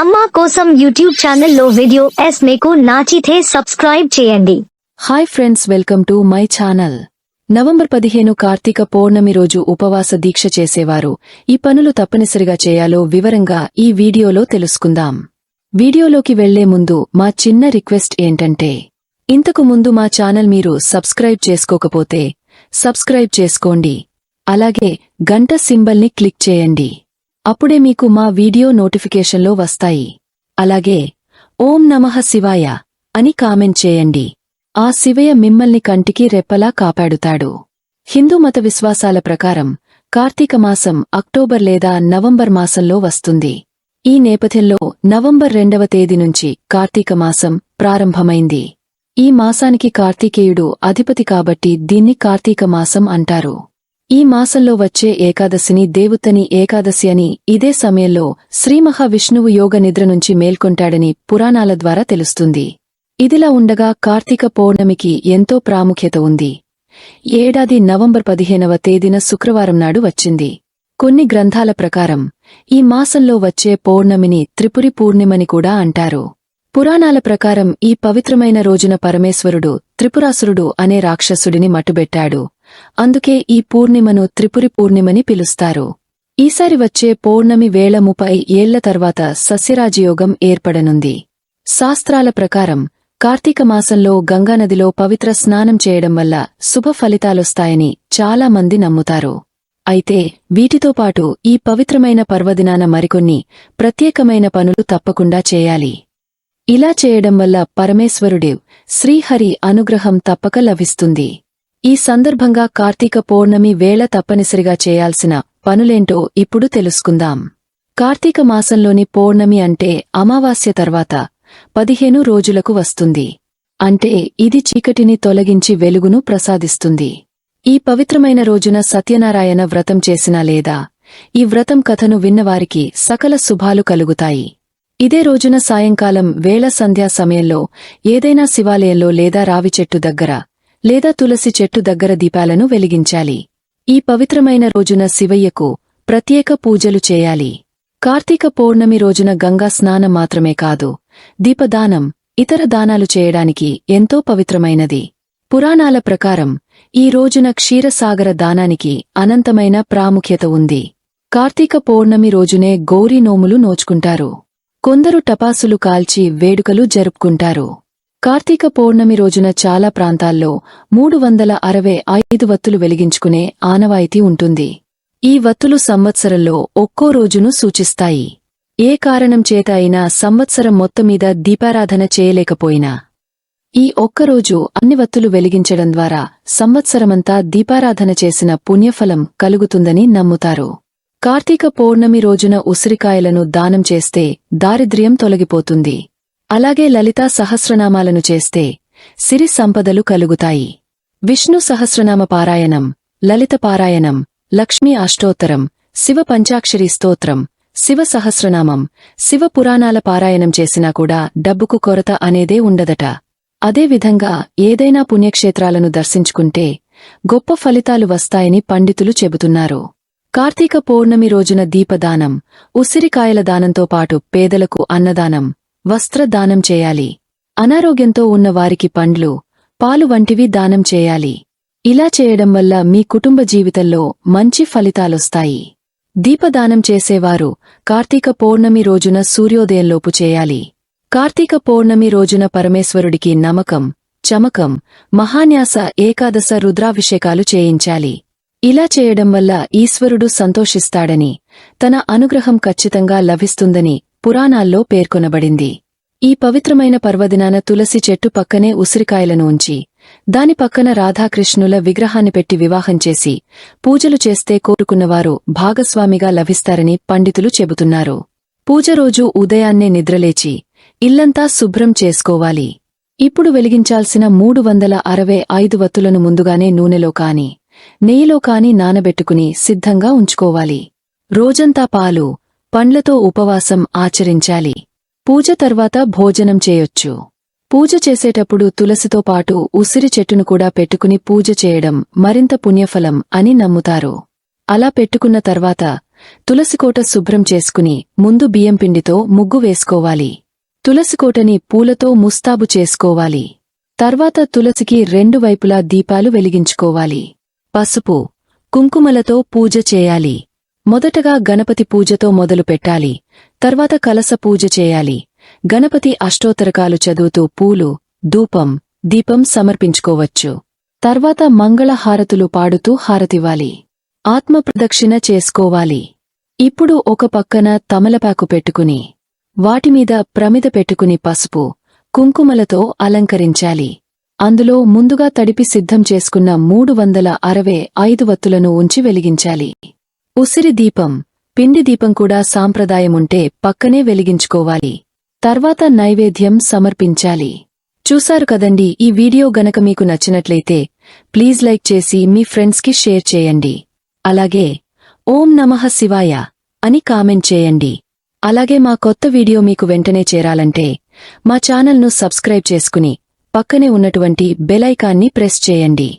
అమ్మా కోసం యూట్యూబ్ ఛానల్లో వీడియో ఎస్ మీకు నాచితే సబ్స్క్రైబ్ చేయండి. Hi friends welcome to my channel November పదిహేను కార్తీక పౌర్ణమి రోజు ఉపవాస దీక్ష చేసేవారు. ఈ పనులు తప్పనిసరిగా చేయాలో వివరంగా ఈ వీడియోలో తెలుసుకుందాం. వీడియోలోకి వెళ్ళే ముందు మా చిన్న రిక్వెస్ట్ ఏంటంటే ఇంతకు ముందు మా ఛానల్ మీరు సబ్స్క్రైబ్ చేసుకోకపోతే సబ్స్క్రైబ్ చేసుకోండి. అలాగే గంట సింబల్ని క్లిక్ చేయండి. అప్పుడే మీకు మా వీడియో నోటిఫికేషన్లో వస్తాయి. అలాగే ఓం నమః శివాయ అని కామెంట్ చేయండి. ఆ శివయ్య మిమ్మల్ని కంటికి రెప్పలా కాపాడుతాడు. హిందూ మత విశ్వాసాల ప్రకారం కార్తీక మాసం అక్టోబర్ లేదా నవంబర్ మాసంలో వస్తుంది. ఈ నేపథ్యంలో నవంబర్ రెండవ తేదీ నుంచి కార్తీక మాసం ప్రారంభమైంది. ఈ మాసానికి కార్తీకేయుడు అధిపతి కాబట్టి దీన్ని కార్తీక మాసం అంటారు. ఈ మాసంలో వచ్చే ఏకాదశిని దేవుతని ఏకాదశి అని ఇదే సమయంలో శ్రీ మహావిష్ణువు యోగ నిద్ర నుంచి మేల్కొంటాడని పురాణాల ద్వారా తెలుస్తుంది. ఇదిలా ఉండగా కార్తీక పౌర్ణమికి ఎంతో ప్రాముఖ్యత ఉంది. ఏడాది నవంబర్ పదిహేనవ తేదీన శుక్రవారం నాడు వచ్చింది. కొన్ని గ్రంథాల ప్రకారం ఈ మాసంలో వచ్చే పౌర్ణమిని త్రిపురి పూర్ణిమని కూడా అంటారు. పురాణాల ప్రకారం ఈ పవిత్రమైన రోజున పరమేశ్వరుడు త్రిపురాసురుడు అనే రాక్షసుడిని మట్టుబెట్టాడు. అందుకే ఈ పూర్ణిమను త్రిపురి పూర్ణిమని పిలుస్తారు. ఈసారి వచ్చే పౌర్ణమి వేళ ముప్పై ఏళ్ళ తర్వాత సస్యరాజయోగం ఏర్పడనుంది. శాస్త్రాల ప్రకారం కార్తీక మాసంలో గంగానదిలో పవిత్ర స్నానం చేయడం వల్ల శుభ ఫలితాలొస్తాయని చాలామంది నమ్ముతారు. అయితే వీటితో పాటు ఈ పవిత్రమైన పర్వదినాన మరికొన్ని ప్రత్యేకమైన పనులు తప్పకుండా చేయాలి. ఇలా చేయడం వల్ల పరమేశ్వరుడే శ్రీహరి అనుగ్రహం తప్పక లభిస్తుంది. ఈ సందర్భంగా కార్తీక పౌర్ణమి వేళ తప్పనిసరిగా చేయాల్సిన పనులేంటో ఇప్పుడు తెలుసుకుందాం. కార్తీక మాసంలోని పౌర్ణమి అంటే అమావాస్య తర్వాత పదిహేను రోజులకు వస్తుంది. అంటే ఇది చీకటిని తొలగించి వెలుగును ప్రసాదిస్తుంది. ఈ పవిత్రమైన రోజున సత్యనారాయణ వ్రతం చేసినా లేదా ఈ వ్రతం కథను విన్నవారికి సకల శుభాలు కలుగుతాయి. ఇదే రోజున సాయంకాలం వేళ సంధ్యా సమయంలో ఏదైనా శివాలయంలో లేదా రావి చెట్టు దగ్గర లేదా తులసి చెట్టు దగ్గర దీపాలను వెలిగించాలి. ఈ పవిత్రమైన రోజున శివయ్యకు ప్రత్యేక పూజలు చేయాలి. కార్తీక పౌర్ణమి రోజున గంగా స్నానం మాత్రమే కాదు దీపదానం ఇతర దానాలు చేయడానికి ఎంతో పవిత్రమైనది. పురాణాల ప్రకారం ఈ రోజున క్షీరసాగర దానానికి అనంతమైన ప్రాముఖ్యత ఉంది. కార్తీక పౌర్ణమి రోజునే గౌరీ నోములు నోచుకుంటారు. కొందరు టపాసులు కాల్చి వేడుకలు జరుపుకుంటారు. కార్తీక పౌర్ణమి రోజున చాలా ప్రాంతాల్లో మూడు వందల అరవై ఐదు వత్తులు వెలిగించుకునే ఆనవాయితీ ఉంటుంది. ఈ వత్తులు సంవత్సరంలో ఒక్కో రోజును సూచిస్తాయి. ఏ కారణం చేత అయినా సంవత్సరం మొత్తమీద దీపారాధన చేయలేకపోయినా. ఈ ఒక్కరోజు అన్ని వత్తులు వెలిగించడం ద్వారా సంవత్సరమంతా దీపారాధన చేసిన పుణ్యఫలం కలుగుతుందని నమ్ముతారు. కార్తీక పౌర్ణమి రోజున ఉసిరికాయలను దానం చేస్తే దారిద్ర్యం తొలగిపోతుంది. అలాగే లలితా సహస్రనామాలను చేస్తే సిరి సంపదలు కలుగుతాయి. విష్ణు సహస్రనామ పారాయణం లలిత పారాయణం లక్ష్మీ అష్టోత్తరం శివ పంచాక్షరి స్తోత్రం శివ సహస్రనామం శివ పురాణాల పారాయణం చేసినా కూడా డబ్బుకు కొరత అనేదే ఉండదట. అదేవిధంగా ఏదైనా పుణ్యక్షేత్రాలను దర్శించుకుంటే గొప్ప ఫలితాలు వస్తాయని పండితులు చెబుతున్నారు. కార్తీక పౌర్ణమి రోజున దీపదానం ఉసిరికాయల దానంతో పాటు పేదలకు అన్నదానం వస్త్రదానం చేయాలి. అనారోగ్యంతో ఉన్న వారికి పండ్లు పాలు వంటివి దానం చేయాలి. ఇలా చేయడం వల్ల మీ కుటుంబ జీవితంలో మంచి ఫలితాలొస్తాయి. దీపదానం చేసేవారు కార్తీక పౌర్ణమి రోజున సూర్యోదయంలోపు చేయాలి. కార్తీక పౌర్ణమి రోజున పరమేశ్వరుడికి నమకం చమకం మహాన్యాస ఏకాదశ రుద్రాభిషేకాలు చేయించాలి. ఇలా చేయడం వల్ల ఈశ్వరుడు సంతోషిస్తాడని తన అనుగ్రహం ఖచ్చితంగా లభిస్తుందని పురాణాల్లో పేర్కొనబడింది. ఈ పవిత్రమైన పర్వదినాన తులసి చెట్టు పక్కనే ఉసిరికాయలను ఉంచి దాని పక్కన రాధాకృష్ణుల విగ్రహాన్ని పెట్టి వివాహం చేసి పూజలు చేస్తే కోరుకున్నవారు భాగస్వామిగా లభిస్తారని పండితులు చెబుతున్నారు. పూజ రోజు ఉదయాన్నే నిద్రలేచి ఇల్లంతా శుభ్రం చేసుకోవాలి. ఇప్పుడు వెలిగించాల్సిన మూడు వందల అరవై ఐదు వత్తులను ముందుగానే నూనెలో కాని నెయ్యిలో కాని నానబెట్టుకుని సిద్ధంగా ఉంచుకోవాలి. రోజంతా పాలు పండ్లతో ఉపవాసం ఆచరించాలి. పూజ తర్వాత భోజనం చేయొచ్చు. పూజ చేసేటప్పుడు తులసితో పాటు ఉసిరి చెట్టును కూడా పెట్టుకుని పూజ చేయడం మరింత పుణ్యఫలం అని నమ్ముతారు. అలా పెట్టుకున్న తర్వాత తులసికోట శుభ్రం చేసుకుని ముందు బియ్యం పిండితో ముగ్గు వేసుకోవాలి. తులసికోటని పూలతో ముస్తాబు చేసుకోవాలి. తర్వాత తులసికి రెండు వైపులా దీపాలు వెలిగించుకోవాలి. పసుపు కుంకుమలతో పూజ చేయాలి. మొదటగా గణపతి పూజతో మొదలు పెట్టాలి. తర్వాత కలస పూజ చేయాలి. గణపతి అష్టోత్తరకాలు చదువుతూ పూలు ధూపం దీపం సమర్పించుకోవచ్చు. తర్వాత మంగళ హారతులు పాడుతూ హారతివ్వాలి. ఆత్మప్రదక్షిణ చేసుకోవాలి. ఇప్పుడు ఒక పక్కన తమలపాకు పెట్టుకుని వాటిమీద ప్రమిద పెట్టుకుని పసుపు కుంకుమలతో అలంకరించాలి. అందులో ముందుగా తడిపి సిద్ధం చేసుకున్న మూడు వందల అరవై ఐదు వత్తులను ఉంచి వెలిగించాలి. ఉసిరి దీపం పిండి దీపం కూడా సాంప్రదాయముంటే పక్కనే వెలిగించుకోవాలి. తర్వాత నైవేద్యం సమర్పించాలి. చూశారు కదండి ఈ వీడియో గనక మీకు నచ్చినట్లయితే ప్లీజ్ లైక్ చేసి మీ ఫ్రెండ్స్కి షేర్ చేయండి. అలాగే ఓం నమః శివాయ అని కామెంట్ చేయండి. అలాగే మా కొత్త వీడియో మీకు వెంటనే చేరాలంటే మా ఛానల్ను సబ్స్క్రైబ్ చేసుకుని పక్కనే ఉన్నటువంటి బెలైకాన్ని ప్రెస్ చేయండి.